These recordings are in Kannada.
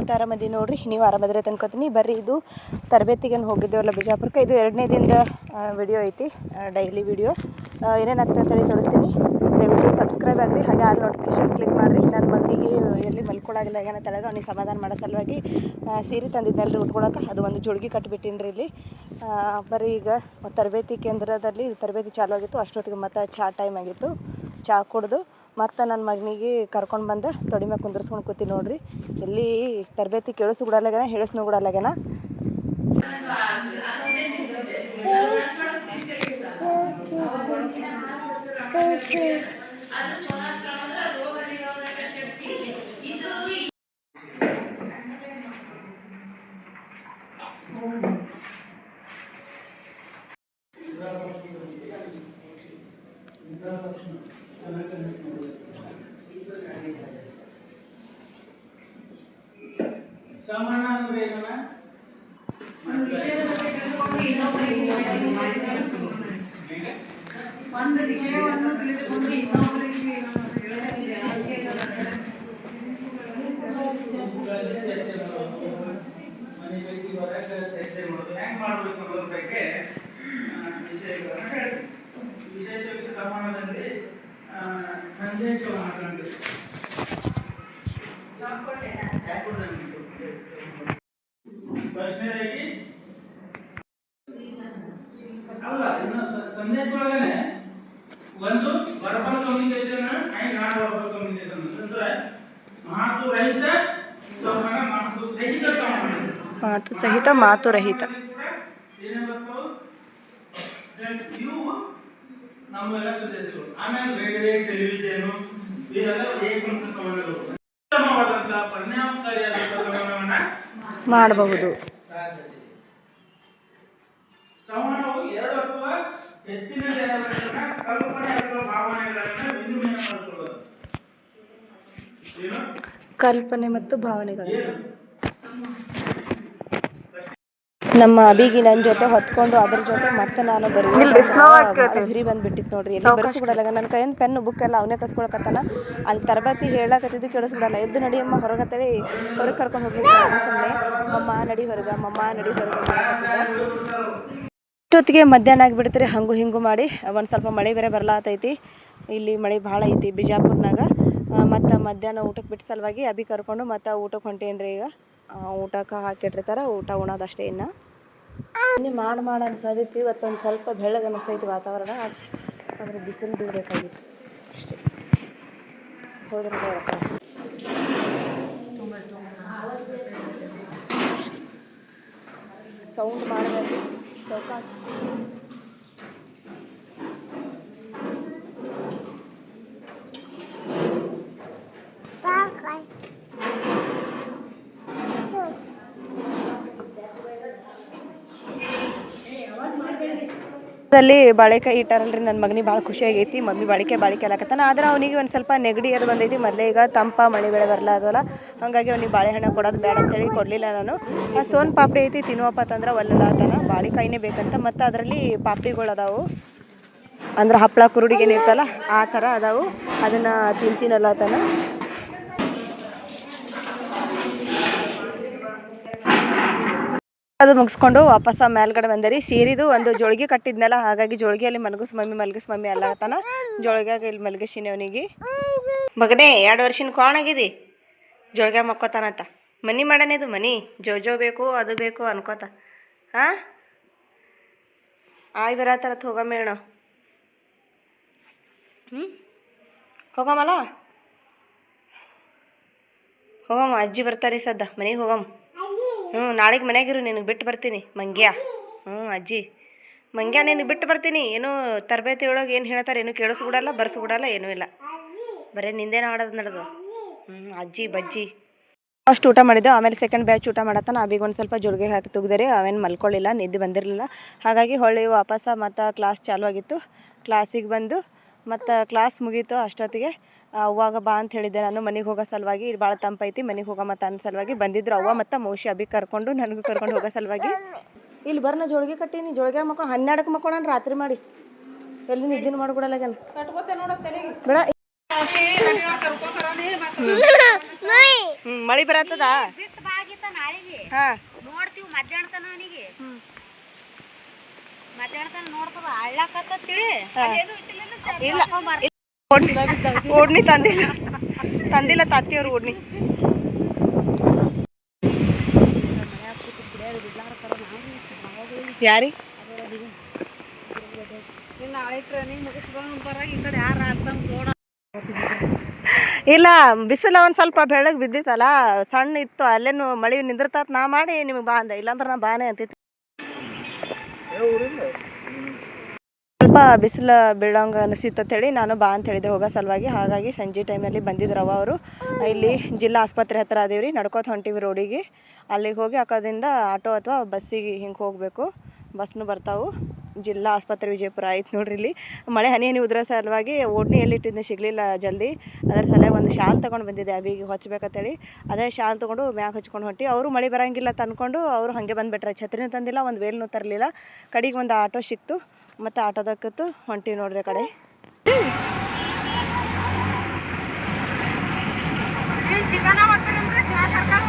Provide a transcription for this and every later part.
ಹೆಂಗಿದ್ದೀರಿ ನಾವು ಅಂತ ಆರಾಮದಿ ನೋಡ್ರಿ, ನೀವು ಆರಾಮದ್ರೆ ಅನ್ಕೋತೀನಿ ಬರ್ರಿ, ಇದು ತರಬೇತಿಗೆ ಹೋಗಿದ್ದೇವಲ್ಲ ಬಿಜಾಪುರಕ್ಕೆ, ಇದು ಎರಡನೇ ದಿನದ ವಿಡಿಯೋ ಐತಿ ಡೈಲಿ ವಿಡಿಯೋ ಏನೇನು ಆಗ್ತದೆ ಅಂತೇಳಿ ತೋರಿಸ್ತೀನಿ. ದಯವಿಟ್ಟು ಸಬ್ಸ್ಕ್ರೈಬ್ ಆಗಿರಿ, ಹಾಗೆ ಆ ನೋಟಿಫಿಕೇಶನ್ ಕ್ಲಿಕ್ ಮಾಡಿರಿ. ನನ್ನ ಮಗನಿಗೆ ಎಲ್ಲಿ ಮಲ್ಕೊಳಾಗಿಲ್ಲ ಏನ ಹೇಳಿದ್ರೆ ಅವ್ನಿಗೆ ಸಮಾಧಾನ ಮಾಡೋ ಸಲುವಾಗಿ ಸೀರೆ ಅಲ್ಲಿ ಉಟ್ಕೊಳಕ್ಕೆ ಅದು ಒಂದು ಜೋಳಿಗೆ ಕಟ್ಟಿಬಿಟ್ಟಿನಿ ರೀ ಇಲ್ಲಿ ಬರೀ ಈಗ, ತರಬೇತಿ ಕೇಂದ್ರದಲ್ಲಿ ತರಬೇತಿ ಚಾಲು ಆಗಿತ್ತು. ಅಷ್ಟೊತ್ತಿಗೆ ಮತ್ತೆ ಚಾ ಟೈಮ್ ಆಗಿತ್ತು. ಚಾ ಕುಡ್ದು ಮತ್ತು ನನ್ನ ಮಗನಿಗೆ ಕರ್ಕೊಂಡು ಬಂದು. ತೊಡಿ ಮ್ಯಾಗ ಕುಂದ್ರಸ್ಕೊಂಡು ಕೂತಿ ನೋಡ್ರಿ. ಎಲ್ಲಿ ತರಬೇತಿ ಕೇಳಿಸು ಬಿಡಲ್ಲಾಗ್ಯಾನ ಹೇಳಿಸ್ನು ಬಿಡಲ್ಲಾಗ್ಯಾನ ಸಮಾನ ಅಂದ್ರೆ ಏನಣ್ಣ? ಒಂದು ವಿಷಯವನ್ನು ತಿಳಿದುಕೊಂಡು ಇನ್ನೊಬ್ಬರಿಗೆ ಊರಲ್ಲಿ ಚರ್ಚೆ ಮಾಡೋದು, ಮನೆ ಬಗ್ಗೆ ಹೊರಗೆ ಚರ್ಚೆ ಮಾಡೋದು, ಹೆಂಗೆ ಮಾಡಬೇಕು ಅನ್ನೋದ್ರ ಬಗ್ಗೆ ಆ, ವಿಷಯಗಳನ್ನ ಹೇಳ್ತೀವಿ. ವಿಶೇಷವಾಗಿ ಸಮಾನದಲ್ಲಿ ಆ, ಸಂದೇಶವನ್ನು ಹಾಕೊಂಡು ಪ್ರಶ್ನೆಯಾಗಿ ಅಲ್ಲ ಇನ್ನು ಸ- ಸಂದೇಶ ಒಳಗನೆ ಒಂದು verbal communication and non verbal communication ಅಂತಂದ್ರೆ ಮಾತು ರಹಿತ ಸಂವಹನ ಮಾತು ಸಹಿತ ಸಂವಹನ. ಮಾತು ಸಹಿತ ಮಾತು ರಹಿತ. ಏನೇ ಬರ್ತಾವು? Then ಇವು ನಮ್ಮೆಲ್ಲ ಸಂದೇಶಗಳು. ಆಮೇಲೆ ರೇಡಿಯೋ ಟೆಲಿವಿಷನ್ ಇವೆಲ್ಲ ಏಕಮುಖ ಸಂವಹನಗಳು. ಉತ್ತಮವಾದಂತಹ ಪರಿಣಾಮಕಾರಿಯಾದಂತಹ ಸಂವಹನವನ್ನ ಮಾಡಬಹುದು. ಸಾಧ್ಯತೆ ಹೆಚ್ಚಿನ ಕಲ್ಪನೆ ಅಥವಾ ಭಾವನೆಗಳನ್ನ ವಿನಿಮಯ ಮಾಡಿಕೊಳ್ಳೋದು. ಏನು? ಕಲ್ಪನೆ ಮತ್ತು ಭಾವನೆಗಳು. ನಮ್ಮ ಅಬಿಗಿ ನನ್ನ ಜೊತೆ ಹೊತ್ಕೊಂಡು ಅದ್ರ ಜೊತೆ ಮತ್ತೆ ನಾನು ಬರೀ ಹಿರಿ ಬಂದ್ಬಿಟ್ಟಿತ್ತು ನೋಡ್ರಿ. ಎಲ್ಲಿ ಬರ್ಸ್ಬಿಡಲ್ಲ ನನ್ನ ಕೈಯಿಂದ ಪೆನ್ ಬುಕ್ ಎಲ್ಲ ಅವನೇ ಕಸ್ಕೊಳಕತ್ತಾನ. ಅಲ್ಲಿ ತರಬೇತಿ ಹೇಳಕತ್ತಿದ್ದು ಕೇಳಿಸ್ಬಿಡಲ್ಲ. ಎದ್ದು ನಡಿಯಮ್ಮ ಹೊರಗತ್ತೇಳಿ ಹೊರಗೆ ಕರ್ಕೊಂಡು ಹೋಗ್ಲಿಕ್ಕೆ ಸುಮ್ಮನೆ ಮಮ್ಮ ನಡಿ ಹೊರಗ ಮಮ್ಮ ನಡಿ ಹೊರಗ. ಇಷ್ಟೊತ್ತಿಗೆ ಮಧ್ಯಾಹ್ನ ಆಗಿಬಿಡ್ತೀರಿ ಹಂಗು ಹಿಂಗು ಮಾಡಿ, ಒಂದು ಸ್ವಲ್ಪ ಮಳೆ ಬೇರೆ ಬರ್ಲಾತೈತಿ. ಇಲ್ಲಿ ಮಳೆ ಭಾಳ ಐತಿ ಬಿಜಾಪುರ್ನಾಗ. ಮತ್ತು ಮಧ್ಯಾಹ್ನ ಊಟಕ್ಕೆ ಬಿಟ್ಟು ಸಲುವಾಗಿ ಅಭಿ ಕರ್ಕೊಂಡು ಮತ್ತು ಊಟಕ್ಕೆ ಹೊಂಟೇನ್ರಿ ಈಗ. ಊಟಕ್ಕೆ ಹಾಕಿಟ್ಟಿರ್ತಾರೆ ಊಟ ಉಣೋದಷ್ಟೇ ಇನ್ನು. ಇನ್ನೇ ಮಾಡಿ ಮಾಡಿ ಇವತ್ತು ಇವತ್ತೊಂದು ಸ್ವಲ್ಪ ಬೆಳ್ಳಗೆ ಅನ್ನಿಸ್ತೈತಿ ವಾತಾವರಣ. ಆದರೆ ಬಿಸಿಲು ಬೀಳಬೇಕಾಗಿತ್ತು. ಅಷ್ಟೇ. ಹೋದ್ರೆ. ಸೌಂಡ್ ಮಾಡಬೇಕು. 手告诉。ಅಲ್ಲಿ ಬಾಳೆಕಾಯಿ ಇಟ್ಟಾರಲ್ರಿ ನನ್ನ ಮಗನಿಗೆ ಭಾಳ ಖುಷಿ ಆಗೈತಿ, ಮಮ್ಮಿ ಬಾಳಿಕೆ ಬಾಳಿಕೆ ಅಲ್ಲಕತ್ತಾನ. ಆದ್ರೆ ಅವನಿಗೆ ಒಂದು ಸ್ವಲ್ಪ ನೆಗಡಿ ಅದು ಬಂದೈತಿ, ಮೊದಲೇ ಈಗ ತಂಪ, ಮಳೆ ಬೆಳೆ ಬರಲ್ಲ ಅದಲ್ಲ ಹಾಗಾಗಿ ಅವ್ನಿಗೆ ಬಾಳೆಹಣ್ಣು ಕೊಡೋದು ಬೇಡ ಅಂತೇಳಿ ಕೊಡಲಿಲ್ಲ ನಾನು. ಆ ಸೋನ್ ಪಾಪಡಿ ಐತಿ ತಿನ್ನುವಪ್ಪ ಅಂತಂದ್ರೆ ಒಲ್ಲಲ್ಲ ಬಾಳೆಕಾಯಿನೇ ಬೇಕಂತ, ಮತ್ತು ಅದರಲ್ಲಿ ಪಾಪಡಿಗಳು ಅದಾವು. ಅಂದ್ರೆ ಹಪ್ಪಳ ಕುರುಡಿಗೆ ಏನಿರ್ತಲ್ಲ ಆ ಥರ ಅದಾವು. ಅದನ್ನು ತಿಂತೀನಲ್ಲ ಅದು ಮುಗಿಸ್ಕೊಂಡು ವಾಪಸ್ ಮೇಲ್ಗಡೆ ಬಂದರಿ. ಸೀರಿದು ಒಂದು ಜೋಳಿಗೆ ಕಟ್ಟಿದ್ನಲ್ಲ, ಹಾಗಾಗಿ ಜೋಳಿಗೆಯಲ್ಲಿ ಮಲಗಿಸ್ ಮಮ್ಮಿ ಮಲಗಿಸ್ ಮಮ್ಮಿ ಅಲ್ಲಾಗತ್ತಾನ ಜೋಳಿಗೆಗೆ ಇಲ್ಲಿ ಮಲಗಿಸಿನಿ ಅವನಿಗೆ. ಮಗನೇ, ಎರಡು ವರ್ಷಿನ ಕೋಣಾಗಿದಿ ಜೋಳಿಗೆ ಮಕ್ಕೋತಾನಂತ. ಮನಿ ಮಾಡಣ ಇದು ಮನಿ. ಜೋ ಜೋ ಬೇಕು, ಅದು ಬೇಕು ಅನ್ಕೋತ. ಹಾಂ? ಆಯ್ ಬರತ್ತಾರ ಹೋಗಮ್ಮ ಹೇಳೋ. ಹ್ಞೂ ಹೋಗಮ್ಮಲ್ಲ ಹೋಗಮ್ಮ, ಅಜ್ಜಿ ಬರ್ತಾರೆ ಸದ್ದ. ಮನೆಗೆ ಹೋಗಮ್ಮ. ಹ್ಞೂ, ನಾಳೆಗೆ ಮನೆಯಾಗಿರು ನಿನಗೆ ಬಿಟ್ಟು ಬರ್ತೀನಿ, ಮಂಗ್ಯ. ಹ್ಞೂ, ಅಜ್ಜಿ. ಮಂಗ್ಯ, ನಿನಗೆ ಬಿಟ್ಟು ಬರ್ತೀನಿ. ಏನೂ ತರಬೇತಿ ಒಳಗೆ ಏನು ಹೇಳ್ತಾರೆ, ಏನು ಕೇಳಿಸ್ಬಿಡಲ್ಲ, ಬರ್ಸ್ಬಿಡಲ್ಲ ಬರ್ಸು ಬಿಡಲ್ಲ ಏನೂ ಇಲ್ಲ. ಬರೀ ನಿಂದೇನು ಆಡೋದು ನಡೆದು. ಹ್ಞೂ, ಅಜ್ಜಿ, ಬಜ್ಜಿ. ಫಸ್ಟ್ ಊಟ ಮಾಡಿದ್ದೆವು ಆಮೇಲೆ ಸೆಕೆಂಡ್ ಬ್ಯಾಚ್ ಊಟ ಮಾಡತ್ತಾನ. ಅಬಿಗೆ ಒಂದು ಸ್ವಲ್ಪ ಜುಳಿಗೆ ಹಾಕಿ ತೆಗ್ದರೆ, ಅವೇನು ಮಲ್ಕೊಳ್ಳಿಲ್ಲ, ನಿದ್ದೆ ಬಂದಿರಲಿಲ್ಲ. ಹಾಗಾಗಿ ಹೊಳ್ಳಿ ವಾಪಸ್ ಮತ್ತು ಕ್ಲಾಸ್ ಚಾಲು ಆಗಿತ್ತು. ಕ್ಲಾಸಿಗೆ ಬಂದು ಮತ್ತು ಕ್ಲಾಸ್ ಮುಗೀತು ಅಷ್ಟೊತ್ತಿಗೆ. ಅವಾಗ ಬಾ ಅಂತ ಹೇಳಿದ್ದೆ ನಾನು ಮನೆಗೆ ಹೋಗೋ ಸಲುವಾಗಿ ಇಲ್ಲಿ ಭಾಳ ತಂಪೈತಿ ಮನೆಗೆ ಹೋಗೋ ಮತ್ತು ಅನ್ನ ಸಲುವಾಗಿ ಬಂದಿದ್ರು ಅವ್ವ ಮತ್ತು ಮೌಶಿ ಅಭಿ ಕರ್ಕೊಂಡು ನನಗೂ ಕರ್ಕೊಂಡು ಹೋಗೋ ಸಲುವಾಗಿ. ಇಲ್ಲಿ ಬರ್ನ ಜೋಳಿಗೆ ಕಟ್ಟೀನಿ ಜೋಳಿಗೆ ಮಕ್ಕೊಂಡು ಹನ್ನೆರಡಕ್ಕೆ ಮಕ್ಕೊಂಡ ರಾತ್ರಿ ಮಾಡಿ. ಎಲ್ಲಿ ನಿದ್ದಿನ ಮಾಡ್ಕೊಡಲ್ಲ ಬೇಡ. ಮಳಿ ಮಳೆ ಬರತ್ತದ? ಹಾಂ. ಇಲ್ಲ. ಓಡ್ನಿ. ಓಡ್ನಿ ತಂದಿಲ್ಲ. ತಂದಿಲ್ಲ ತಾತಿಯವ್ರು ಓಡ್ನಿ. ಯಾರು? ಇಲ್ಲ ಬಿಸಿಲ ಒಂದು ಸ್ವಲ್ಪ ಬೆಳಗ್ಗೆ ಬಿದ್ದಿತ್ತಲ್ಲ ಸಣ್ಣ ಇತ್ತು ಅಲ್ಲೇನು ಮಳೆ ನಿಂದಿರ್ತಾತ್ ನಾ ಮಾಡಿ ನಿಮಗೆ ಬಾ ಅಂದೆ. ಇಲ್ಲಾಂದ್ರೆ ನಾ ಬಾನೆ ಅಂತಿತ್ತು ಸ್ವಲ್ಪ ಬಿಸಿಲು ಬೀಳೋಂಗೆ ಅನಿಸಿತ್ತು ಹೇಳಿ ನಾನು ಬಾ ಅಂತ ಹೇಳಿದೆ ಹೋಗೋ ಸಲುವಾಗಿ. ಹಾಗಾಗಿ ಸಂಜೆ ಟೈಮಲ್ಲಿ ಬಂದಿದ್ರವ ಅವರು. ಇಲ್ಲಿ ಜಿಲ್ಲಾ ಆಸ್ಪತ್ರೆ ಹತ್ರ ಅದೀವಿ ರೀ ನಡ್ಕೋತ ಹೊಂಟಿವಿ ರೋಡಿಗೆ. ಅಲ್ಲಿಗೆ ಹೋಗಿ ಹಾಕೋದ್ರಿಂದ ಆಟೋ ಅಥವಾ ಬಸ್ಸಿಗೆ ಹಿಂಗೆ ಹೋಗಬೇಕು. ಬಸ್ನು ಬರ್ತಾವು. ಜಿಲ್ಲಾ ಆಸ್ಪತ್ರೆ ವಿಜಯಪುರ ಆಯ್ತು ನೋಡ್ರಿ ಇಲ್ಲಿ. ಮಳೆ ಹನಿ ಹನಿ ಉದ್ರ ಸಲುವಾಗಿ ಓಡ್ನಿ ಎಲ್ಲಿಟ್ಟಿದ್ದೆ ಸಿಗಲಿಲ್ಲ ಜಲ್ದಿ. ಅದರ ಸಲುವಾಗಿ ಒಂದು ಶಾಲ್ ತೊಗೊಂಡು ಬಂದಿದ್ದೆ ಅಬಿಗೆ ಹೊಚ್ಬೇಕಂತೇಳಿ. ಅದೇ ಶಾಲ್ ತೊಗೊಂಡು ಮ್ಯಾಗ ಹಚ್ಕೊಂಡು ಹೊಂಟಿ. ಅವರು ಮಳೆ ಬರೋಂಗಿಲ್ಲ ತಂದ್ಕೊಂಡು ಅವರು ಹಾಗೆ ಬಂದುಬಿಟ್ರೆ. ಛತ್ರಿನೂ ತಂದಿಲ್ಲ, ಒಂದು ವೇಲ್ನೂ ತರಲಿಲ್ಲ. ಕಡೆಗೆ ಒಂದು ಆಟೋ ಸಿಕ್ತು. ಮತ್ತು ಆಟೋದಕ್ಕತ್ತು ಹೊಂಟಿ ನೋಡ್ರಿ ಆ ಕಡೆ. ಸರ್ಕಾರ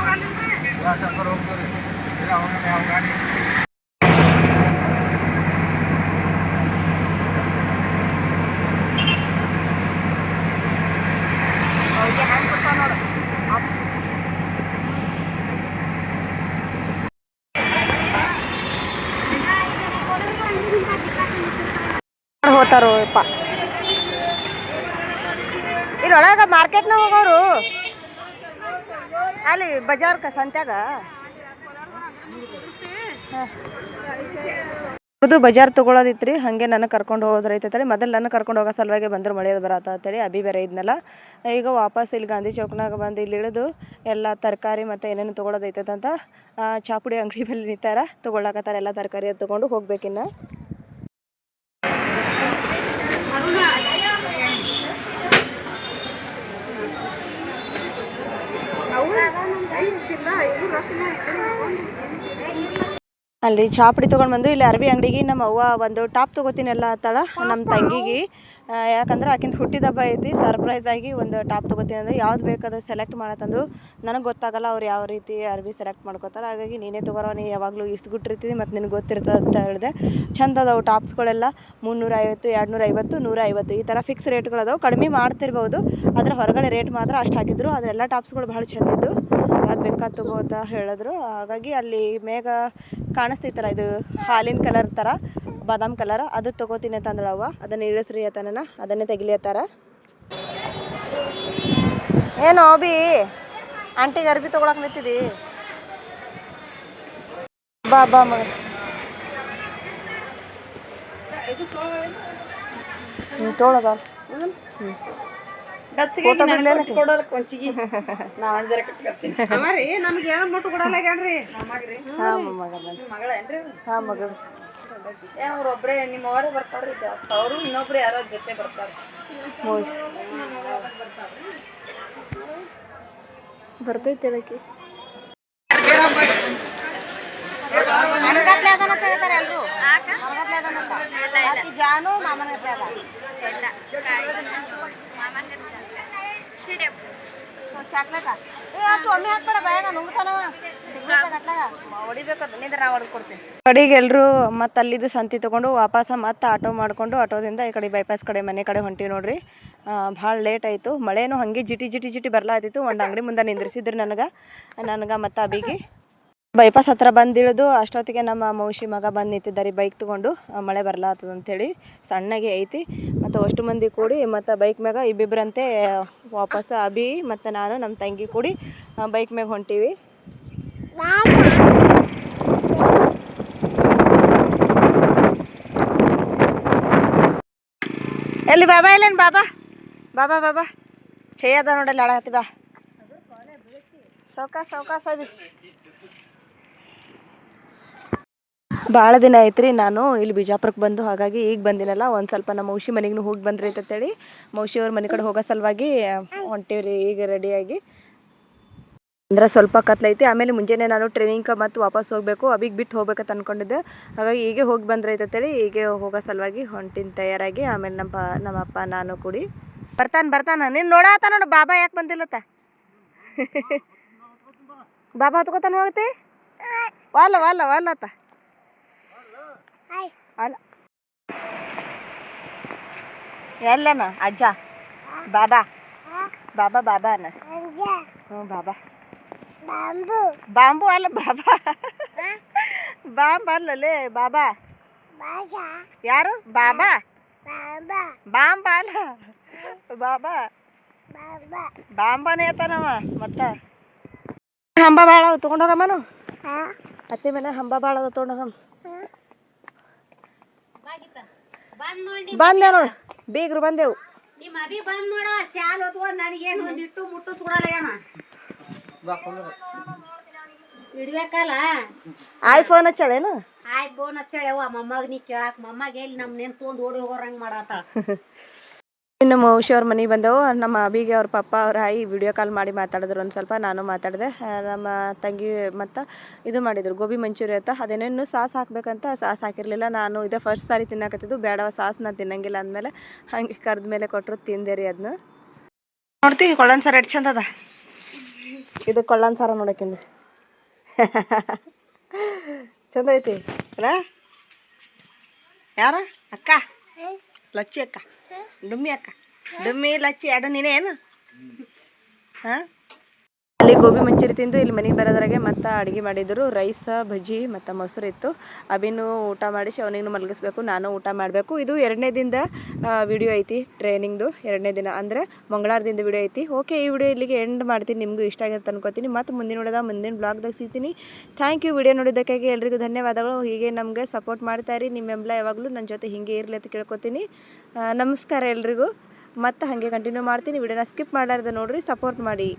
ಹೋತಾರೋ ಯಪ್ಪ ನ ಮಾರ್ಕೆಟ್ನಾಗ ಹೋಗೋರು. ಅಲ್ಲಿ ಬಜಾರ್ಕ ಸಂತ್ಯಾಗ. ಅದು ಬಜಾರ್ ತೊಗೊಳೋದಿತ್ರಿ ಹಾಗೆ ನನಗೆ ಕರ್ಕೊಂಡು ಹೋದ್ರೈತೇಳಿ ಮೊದಲು ನನಗೆ ಕರ್ಕೊಂಡು ಹೋಗೋ ಸಲುವಾಗಿ ಬಂದ್ರೆ ಮಳೆ ಬರತ್ತ ಅಂತೇಳಿ ಅಭಿ ಬೇರೆ ಇದ್ನಲ್ಲ. ಈಗ ವಾಪಸ್ ಇಲ್ಲಿ ಗಾಂಧಿ ಚೌಕ್ನಾಗ ಬಂದು ಇಲ್ಲಿ ಇಳಿದು ಎಲ್ಲ ತರಕಾರಿ ಮತ್ತು ಏನೇನು ತೊಗೊಳೋದೈತಂತ ಆ, ಚಾಪುಡಿ ಅಂಗಡಿ ಬಲ್ಲಿ ನಿಂತಾರ ತೊಗೊಳಕತ್ತಾರ ಎಲ್ಲ ತರಕಾರಿ ಅದು ತೊಗೊಂಡು ಹೋಗ್ಬೇಕಿನ್ನ. ಅಲ್ಲಿ ಚಾಪಡಿ ತೊಗೊಂಡು ಬಂದು ಇಲ್ಲಿ ಅರ್ಬಿ ಅಂಗಡಿಗೆ ನಮ್ಮ ಅವ್ವ ಒಂದು ಟಾಪ್ ತೊಗೋತೀನಲ್ಲ ತಳ ನಮ್ಮ ತಂಗಿಗೆ. ಯಾಕಂದ್ರೆ ಆಕಿಂದ ಹುಟ್ಟಿದ ಹಬ್ಬ ಐತಿ ಸರ್ಪ್ರೈಸ್ ಆಗಿ ಒಂದು ಟಾಪ್ ತೊಗೋತೀನಿ ಅಂದ್ರೆ ಯಾವ್ದು ಬೇಕಾದ್ರೆ ಸೆಲೆಕ್ಟ್ ಮಾಡತ್ತಂದ್ರು. ನನಗೆ ಗೊತ್ತಾಗಲ್ಲ ಅವ್ರು ಯಾವ ರೀತಿ ಅರ್ಬಿ ಸೆಲೆಕ್ಟ್ ಮಾಡ್ಕೋತಾರೆ. ಹಾಗಾಗಿ ನೀನೇ ತೊಗೊರೋ, ನೀ ಯಾವಾಗಲೂ ಇಸ್ಗುಟ್ಟಿರ್ತೀವಿ ಮತ್ತು ನಿನಗೆ ಗೊತ್ತಿರ್ತದೆ ಅಂತ ಹೇಳಿದೆ. ಚಂದ ಅದಾವು ಟಾಪ್ಸ್ಗಳೆಲ್ಲ ಮುನ್ನೂರ ಐವತ್ತು ಎರಡು ಐವತ್ತು ನೂರ ಐವತ್ತು ಈ ಥರ ಫಿಕ್ಸ್ ರೇಟ್ಗಳು ಅದಾವೆ. ಕಡಿಮೆ ಮಾಡ್ತಿರ್ಬೋದು, ಆದ್ರೆ ಹೊರಗಡೆ ರೇಟ್ ಮಾತ್ರ ಅಷ್ಟು ಹಾಕಿದ್ರು. ಅದೆಲ್ಲ ಟಾಪ್ಸ್ಗಳು ಭಾಳ ಚಂದಿದ್ದು ಅದು ಬೇಕಾದ ತಗೋ ಹೇಳಿದ್ರು. ಹಾಗಾಗಿ ಅಲ್ಲಿ ಮೇಘ ಕಾಣಿಸ್ತೈತಲ್ಲ ಇದು ಹಾಲಿನ ಕಲರ್ ಥರ ಬಾದಾಮ್ ಕಲರ್ ಅದು ತೊಗೋತೀನಿ ಅಂತ ಅವ ಅದನ್ನು ಇಳಿಸ್ರಿ ಅತನ ಅದನ್ನೇ ತೆಗಿಲಿಯತ್ತಾರ ಏನು ಬಿ ಆಂಟಿಗೆ ಅರ್ಬಿ ತೊಗೊಳಕ್ ನಿಂತಿದಿ? ಬಾ ಬಾ ಮಗ. ಹ್ಞೂ ತೊಗೊಳದ ಫೋಟೋ ಅವ್ರೊಬ್ರೇ ನಿಮ್ಮವರೇ ಬರ್ತಾರ್ರಿ ಜಾಸ್ತಿ. ಅವರು ಇನ್ನೊಬ್ರು ಯಾರೋ ಜೊತೆ ಬರ್ತಾರೆ ಮೋಸ್ ಬರ್ತೈತೆ ಹೇಳಕ್ಕೆ. ಜಾನು ಮಾಮನ ಕೊಡ್ತೀನಿ. ಕಡೆಗೆ ಎಲ್ಲರೂ ಮತ್ತೆ ಅಲ್ಲಿದ್ದು ಸಂತಿ ತಗೊಂಡು ವಾಪಸ್ ಮತ್ತೆ ಆಟೋ ಮಾಡಿಕೊಂಡು ಆಟೋದಿಂದ ಈ ಕಡೆ ಬೈಪಾಸ್ ಕಡೆ ಮನೆ ಕಡೆ ಹೊಂಟಿವಿ ನೋಡ್ರಿ. ಭಾಳ ಲೇಟ್ ಆಯಿತು. ಮಳೆನೂ ಹಂಗೆ ಜಿಟಿ ಜಿಟಿ ಜಿಟಿ ಬರ್ಲಾತಿತ್ತು. ಒಂದು ಅಂಗಡಿ ಮುಂದೆ ನಿಂದ್ರಿಸಿದ್ರು ನನಗೆ. ನನಗೆ ಮತ್ತು ಅಬಿಗೆ. ಬೈಪಾಸ್ ಹತ್ರ ಬಂದು ಇಳಿದು ಅಷ್ಟೊತ್ತಿಗೆ ನಮ್ಮ ಮೌಶಿ ಮಗ ಬಂದು ನಿಂತಿದ್ದಾರೆ ಬೈಕ್ ತಗೊಂಡು. ಮಳೆ ಬರ್ಲಾತದ ಅಂತೇಳಿ ಸಣ್ಣಗೆ ಐತಿ. ಮತ್ತು ಅಷ್ಟು ಮಂದಿ ಕೂಡಿ ಮತ್ತು ಬೈಕ್ ಮ್ಯಾಗ ಇಬ್ಬಿಬ್ರಂತೆ ವಾಪಸ್ ಅಭಿ ಮತ್ತು ನಾನು ನಮ್ಮ ತಂಗಿ ಕೂಡಿ ಬೈಕ್ ಮ್ಯಾಗ ಹೊಂಟೀವಿ. ಎಲ್ಲಿ ಬಾಬಾ ಇಲ್ಲೇನು ಬಾಬಾ? ಬಾಬಾ ಬಾಬಾ. ಚೇಯದ ನೋಡಲ್ಲಿ ಆಡಕತ್ತಿ ಬಾ. ಸೌಕಾಸ ಸೌಕಾಸ ಅಬಿ ಭಾಳ ದಿನ ಆಯ್ತು ರೀ ನಾನು ಇಲ್ಲಿ ಬಿಜಾಪುರಕ್ಕೆ ಬಂದು, ಹಾಗಾಗಿ ಈಗ ಬಂದಿನಲ್ಲ, ಒಂದು ಸ್ವಲ್ಪ ನಮ್ಮ ಮೌಶಿ ಮನೆಗೂ ಹೋಗಿ ಬಂದ್ರಿ ಅಂತೇಳಿ ಮೌಶಿ ಅವ್ರ ಮನೆ ಕಡೆ ಹೋಗೋ ಸಲುವಾಗಿ ಹೊಂಟೀವಿ ರೀ ಈಗ ರೆಡಿಯಾಗಿ ಅಂದ್ರೆ ಸ್ವಲ್ಪ ಕತ್ಲೈತಿ ಆಮೇಲೆ ಮುಂಜಾನೆ ನಾನು ಟ್ರೈನಿಂಗ್ ಮತ್ತು ವಾಪಸ್ ಹೋಗಬೇಕು ಅಬಿಗೆ ಬಿಟ್ಟು ಹೋಗ್ಬೇಕಂತ ಅಂದ್ಕೊಂಡಿದ್ದೆ ಹಾಗಾಗಿ ಹೀಗೆ ಹೋಗಿ ಬಂದ್ರೆ ಅಂತೇಳಿ ಹೀಗೆ ಹೋಗೋ ಸಲುವಾಗಿ ಹೊಂಟಿನ ತಯಾರಾಗಿ, ಆಮೇಲೆ ನಮ್ಮ ನಮ್ಮಪ್ಪ ನಾನು ಕೂಡಿ. ಬರ್ತಾನೆ ಬರ್ತಾನೆ, ನೀನು ನೋಡಾತ ನೋಡು, ಬಾಬಾ ಯಾಕೆ ಬಂದಿಲ್ಲತ್ತ? ಬಾಬಾ ಹತ್ಕೋತಾನೆ ಹೋಗತಿ? ವಾಲ ವಾಲ ವಾಲತ್ತ ಅಲ್ಲ. ಎಲ್ಲನ? ಅಜ್ಜ? ಬಾಬಾ? ಬಾಬಾ ಬಾಬಾ ಅನ್ನ ಹ್ಞೂ ಬಾಬಾ. ಬಾಂಬು. ಅಲ್ಲ ಬಾಬಾ. ಬಾಂಬ್ ಅಲ್ಲಲೇ ಬಾಬಾ. ಯಾರು? ಬಾಬಾ? ಬಾಂಬ. ಅಲ್ಲ. ಬಾಬಾ. ಬಾಂಬನೇ ಆತನವ ಮತ್ತ? ಹಂಬ ಭಾಳ ತಗೊಂಡೋಗಮ್ಮನು ಅತ್ತೆ ಮೇಲೆ ಹಂಬ ಭಾಳ ತಗೊಂಡೋಗಮ್ಮ ಬಂದ್ ನೋಡಿ ಬಂದೆ ನೋಡು. ಬೀಗರು ಬಂದೆವು. ನಿಮ್ಮ ಅಭಿ ಬಂದ್ ನೋಡ ಶಾಲ್ ಹೊತ್ಕೊಂಡ್ ನನಗೇನು ಒಂದಿಟ್ಟು ಮುಟ್ಟು ಏನ? ಇಡ್ಬೇಕಲ್ಲ? ಐಫೋನ್ ಫೋನ್ ಹಚ್ಚಾಳೇನು ಆಯ್ ಫೋನ್ ಹಚ್ಚೇಳವ್ವ ಮೊಮ್ಮಗ ನೀ ಕೇಳಾಕ ಮೊಮ್ಮಗ ಎಲ್ಲಿ ನಮ್ಮ ನೆನ್ ತೊಂದು ಓಡಿ ಹೋಗೋರಂಗ್ ಮಾಡತ್ತಾಳ. ಇನ್ನು ಮೌಶಿ ಅವ್ರ ಮನೆಗೆ ಬಂದವು. ನಮ್ಮ ಅಬಿಗೆ ಅವ್ರ ಪಪ್ಪ ಅವ್ರ ಆಯಿ ವಿಡಿಯೋ ಕಾಲ್ ಮಾಡಿ ಮಾತಾಡಿದ್ರು ಒಂದು ಸ್ವಲ್ಪ ನಾನು ಮಾತಾಡಿದೆ. ನಮ್ಮ ತಂಗಿ ಮತ್ತು ಇದು ಮಾಡಿದ್ರು ಗೋಬಿ ಮಂಚೂರಿ ಅಂತ. ಅದೇನೇನು ಸಾಸ್ ಹಾಕಬೇಕಂತ ಸಾಸ್ ಹಾಕಿರಲಿಲ್ಲ. ನಾನು ಇದೇ ಫಸ್ಟ್ ಸಾರಿ ತಿನ್ನಕತ್ತಿದ್ದು. ಬೇಡವ ಸಾಸ್ ನಾನು ತಿನ್ನಂಗಿಲ್ಲ ಅಂದಮೇಲೆ ಹಂಗೆ ಕರೆದ ಮೇಲೆ ಕೊಟ್ಟರು ತಿಂದೆ ರೀ ಅದನ್ನ ನೋಡ್ತೀವಿ ಕೊಳ್ಳನ್ ಸಾರ ಎಷ್ಟು ಚಂದದ ಇದು ಕೊಳ್ಳನ್ ಸಾರ ನೋಡಕ್ಕಿಂದು ಚಂದ ಐತಿ. ಅಲ್ಲ ಯಾರ? ಅಕ್ಕ? ಲಚ್ಚಿ ಅಕ್ಕ. ಡುಮ್ಮಿ ಅಕ್ಕ. ಡುಮ್ಮಿ ಲಚ್ಚಿ ಎರಡು ನೀನೇ ಏನು? ಹಾಂ? ಅಲ್ಲಿ ಗೋಬಿ ಮಂಚೂರಿ ತಿಂದು ಇಲ್ಲಿ ಮನೆಗೆ ಬರೋದ್ರಾಗೆ ಮತ್ತು ಅಡುಗೆ ಮಾಡಿದ್ರು. ರೈಸ, ಬಜ್ಜಿ ಮತ್ತು ಮೊಸರು ಇತ್ತು. ಅಬಿನು ಊಟ ಮಾಡಿಸಿ ಅವನಿಗೂ ಮಲಗಿಸ್ಬೇಕು, ನಾನು ಊಟ ಮಾಡಬೇಕು. ಇದು ಎರಡನೇ ದಿನದ ವಿಡಿಯೋ ಐತಿ ಟ್ರೈನಿಂಗ್ದು ಎರಡನೇ ದಿನ ಅಂದರೆ ಮಂಗಳವಾರದಿಂದ ವಿಡಿಯೋ ಐತಿ. ಓಕೆ ಈ ವಿಡಿಯೋ ಇಲ್ಲಿಗೆ ಎಂಡ್ ಮಾಡ್ತೀನಿ. ನಿಮಗೂ ಇಷ್ಟ ಆಗಿರುತ್ತೆ ಅನ್ಕೋತೀನಿ. ಮತ್ತು ಮುಂದಿನ ನೋಡಿದ ಮುಂದಿನ ಬ್ಲಾಗ್ದಾಗ ಸಿಗ್ತೀನಿ. ಥ್ಯಾಂಕ್ ಯು ವಿಡಿಯೋ ನೋಡಿದ್ದಕ್ಕಾಗಿ ಎಲ್ರಿಗೂ ಧನ್ಯವಾದಗಳು. ಹೀಗೆ ನಮಗೆ ಸಪೋರ್ಟ್ ಮಾಡ್ತಾಯಿರಿ ನಿಮ್ಮೆಂಬಲ ಯಾವಾಗಲೂ ನನ್ನ ಜೊತೆ ಹೀಗೆ ಇರಲಿ ಅಂತ ಕೇಳ್ಕೊತೀನಿ. ನಮಸ್ಕಾರ ಎಲ್ರಿಗೂ. ಮತ್ತು ಹಾಗೆ ಕಂಟಿನ್ಯೂ ಮಾಡ್ತೀನಿ. ವಿಡಿಯೋನ ಸ್ಕಿಪ್ ಮಾಡಾರ್ದು ನೋಡ್ರಿ ಸಪೋರ್ಟ್ ಮಾಡಿ.